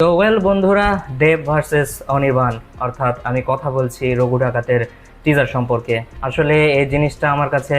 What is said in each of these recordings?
তো ওয়েল বন্ধুরা, দেব ভার্সেস অনির্বাণ। অর্থাৎ আমি কথা বলছি রঘু ডাকাতের টিজার সম্পর্কে। আসলে এই জিনিসটা আমার কাছে,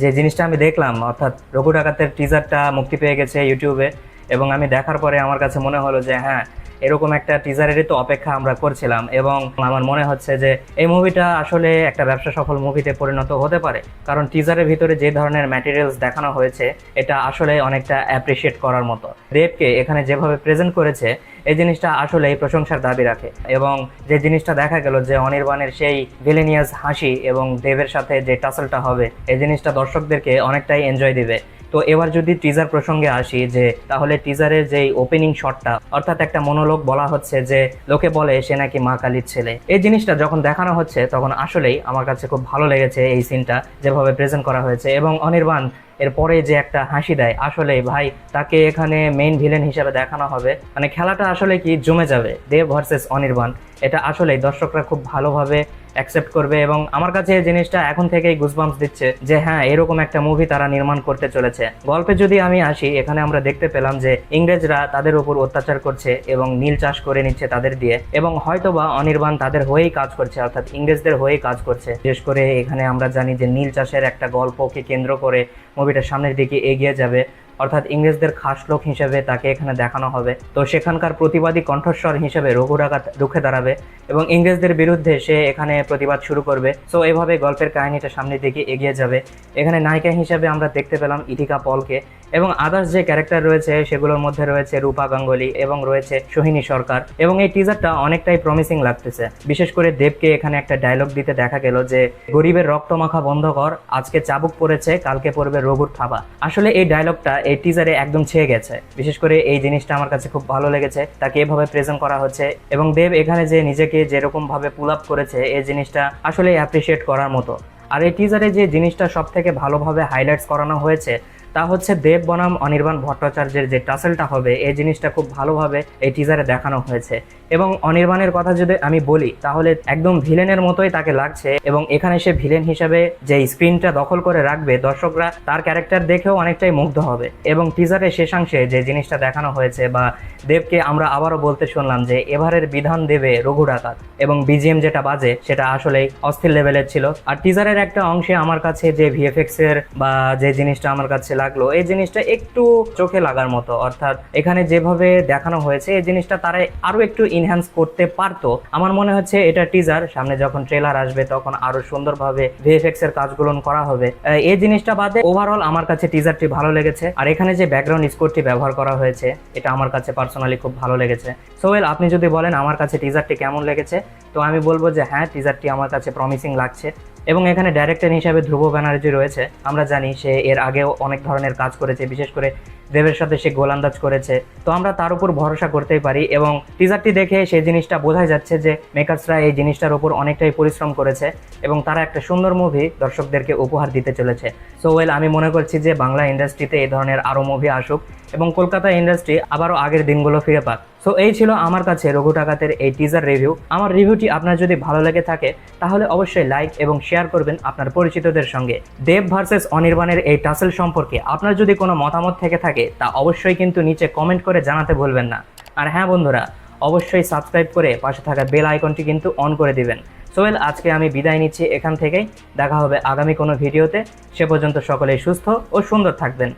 যে জিনিসটা আমি দেখলাম, অর্থাৎ রঘু ডাকাতের টিজারটা মুক্তি পেয়ে গেছে ইউটিউবে এবং আমি দেখার পরে আমার কাছে মনে হলো যে হ্যাঁ এরকম একটা টিজারেরই তো অপেক্ষা আমরা করছিলাম এবং আমার মনে হচ্ছে যে এই মুভিটা আসলে একটা ব্যবসা সফল মুভিতে পরিণত হতে পারে। কারণ টিজারের ভিতরে যে ধরনের ম্যাটেরিয়ালস দেখানো হয়েছে, এটা আসলে অনেকটা অ্যাপ্রিসিয়েট করার মতো। দেবকে এখানে যেভাবে প্রেজেন্ট করেছে, এই জিনিসটা আসলে এই প্রশংসার দাবি রাখে। এবং যে জিনিসটা দেখা গেল যে অনির্বাণের সেই ভিলেনিয়াস হাসি এবং দেবের সাথে যে টাসলটা হবে, এই জিনিসটা দর্শকদেরকে অনেকটাই এনজয় দিবে। তো এবার যদি টিজার প্রসঙ্গে আসি যে, তাহলে টিজারের যে ওপেনিং শটটা অর্থাৎ একটা মনোলোগ বলা হচ্ছে যে, লোকে বলে সে নাকি মা কালীর ছেলে। এই জিনিসটা যখন দেখানো হচ্ছে, তখন আসলেই আমার কাছে খুব ভালো লেগেছে এই সিনটা যেভাবে প্রেজেন্ট করা হয়েছে এবং অনির্বাণ এরপরে যে একটা হাসি দেয় আসলে ভাই, তাকে এখানে মেইন ভিলেন হিসেবে দেখানো হবে। মানে খেলাটা আসলে কি জমে যাবে, দেব ভার্সেস অনির্বাণ। এটা আসলেই দর্শকরা খুব ভালোভাবে অ্যাকসেপ্ট করবে এবং আমার কাছে এই জিনিসটা এখন থেকেই গুজবাম্পস দিচ্ছে যে হ্যাঁ এরকম একটা মুভি তারা নির্মাণ করতে চলেছে। গল্পে যদি আমি আসি, এখানে আমরা দেখতে পেলাম যে ইংরেজরা তাদের উপর অত্যাচার করছে এবং নীল চাষ করে নিচ্ছে তাদের দিয়ে এবং হয়তোবা অনির্বাণ তাদের হয়েই কাজ করছে, অর্থাৎ ইংরেজদের হয়েই কাজ করছে। বিশেষ করে এখানে আমরা জানি যে নীল চাষের একটা গল্পকে কেন্দ্র করে মুভিটা সামনের দিকে এগিয়ে যাবে। অর্থাৎ ইংরেজদের খাস লোক হিসেবে তাকে এখানে দেখানো হবে। তো সেখানকার প্রতিবাদী কণ্ঠস্বর হিসেবে রঘু ডাকাত রুখে দাঁড়াবে এবং ইংরেজদের বিরুদ্ধে সে এখানে প্রতিবাদ শুরু করবে। সো এভাবে গল্পের কাহিনীটা সামনের দিকে এগিয়ে যাবে। এখানে নায়িকা হিসেবে আমরা দেখতে পেলাম ইথিকা পলকে। এবং আদার্স যে ক্যারেক্টার রয়েছে, সেগুলোর মধ্যে রয়েছে রূপা গাঙ্গুলি এবং রয়েছে সোহিনী সরকার। এবং এই টিজারটা অনেকটাই প্রমিসিং লাগতেছে। বিশেষ করে দেবকে এখানে একটা ডায়লগ দিতে দেখা গেল যে, গরিবের রক্ত মাখা বন্ধ কর, আজকে চাবুক পড়েছে, কালকে পড়বে রঘুর থাবা। আসলে এই ডায়লগটা এই টিজারে একদম ছেয়ে গেছে। বিশেষ করে এই জিনিসটা আমার কাছে খুব ভালো লেগেছে, তাকে এভাবে প্রেজেন্ট করা হচ্ছে। এবং দেব এখানে যে নিজেকে যেরকম ভাবে পুল আপ করেছে, এই জিনিসটা আসলে অ্যাপ্রিসিয়েট করার মতো। আর এই টিজারে যে জিনিসটা সব থেকে ভালোভাবে হাইলাইটস করানো হয়েছে তা হচ্ছে দেব বনাম অনির্বাণ ভট্টাচার্যের যে টাসেলটা হবে, এই জিনিসটা খুব ভালোভাবে এই টিজারে দেখানো হয়েছে। এবং অনির্বাণের কথা যদি আমি বলি, তাহলে একদম ভিলেনের মতোই তাকে লাগছে এবং এখানে সে ভিলেন হিসাবে যে স্ক্রিনটা দখল করে রাখবে, দর্শকরা তার ক্যারেক্টার দেখেও অনেকটাই মুগ্ধ হবে। এবং টিজারের শেষাংশে যে জিনিসটা দেখানো হয়েছে বা দেবকে আমরা আবারও বলতে শুনলাম যে, এবারের বিধান দেবে রঘু ডাকাত এবং বিজিএম যেটা বাজে, সেটা আসলেই অস্থির লেভেলের ছিল। আর টিজারের একটা অংশে আমার কাছে যে ভিএফএক্স এর বা যে জিনিসটা আমার কাছে লাগল। এই জিনিসটা একটু চোখে লাগার মতো। অর্থাৎ এখানে যেভাবে দেখানো হয়েছে, এই জিনিসটা তারা আরও একটু ইনহ্যান্স করতে পারতো। আমার মনে হচ্ছে এটা টিজার সামনে যখন ট্রেলার আসবে তখন আরও সুন্দরভাবে ভিএফএক্স এর কাজগুলো করা হবে। এই জিনিসটা বাদে ওভারঅল আমার কাছে টিজারটি ভালো লেগেছে। আর এখানে যে ব্যাকগ্রাউন্ড স্কোরটি ব্যবহার করা হয়েছে, এটা আমার কাছে পার্সোনালি খুব ভালো লেগেছে। সোহেল আপনি যদি বলেন আমার কাছে টিজারটি কেমন লেগেছে, তো আমি বলব যে হ্যাঁ টিজারটি আমার কাছে প্রমিসিং লাগছে। এবং এখানে ডাইরেক্টর হিসাবে ধ্রুব ব্যানার্জি রয়েছে। আমরা জানি সে এর আগেও অনেক ধরনের কাজ করেছে, বিশেষ করে দেবের সাথে সে গোলান্দাজ করেছে। তো আমরা তার উপর ভরসা করতেই পারি এবং টিজারটি দেখে সেই জিনিসটা বোঝাই যাচ্ছে যে মেকার্সরা এই জিনিসটার উপর অনেকটাই পরিশ্রম করেছে এবং তারা একটা সুন্দর মুভি দর্শকদেরকে উপহার দিতে চলেছে। সো ওয়েল আমি মনে করছি যে বাংলা ইন্ডাস্ট্রিতে এই ধরনের আরও মুভি আসুক এবং কলকাতা ইন্ডাস্ট্রি আবারও আগের দিনগুলো ফিরে পাক। সো এই ছিল আমার কাছে রঘু টাকাতের এই টিজার রিভিউ আমার রিভিউটি আপনার যদি ভালো লেগে থাকে, তাহলে অবশ্যই লাইক এবং শেয়ার করবেন আপনার পরিচিতদের সঙ্গে। দেব ভার্সেস অনির্বাণের এই টাসেল সম্পর্কে আপনার যদি কোনো মতামত থেকে থাকে তা অবশ্যই কিন্তু নিচে কমেন্ট করে জানাতে ভুলবেন না। আর হ্যাঁ বন্ধুরা, অবশ্যই সাবস্ক্রাইব করে পাশে থাকা বেল আইকনটি কিন্তু অন করে দিবেন। সোয়েল আজকে আমি বিদায় নিচ্ছি এখান থেকেই। দেখা হবে আগামী কোনো ভিডিওতে সে পর্যন্ত সকলেই সুস্থ ও সুন্দর থাকবেন।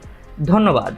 ধন্যবাদ।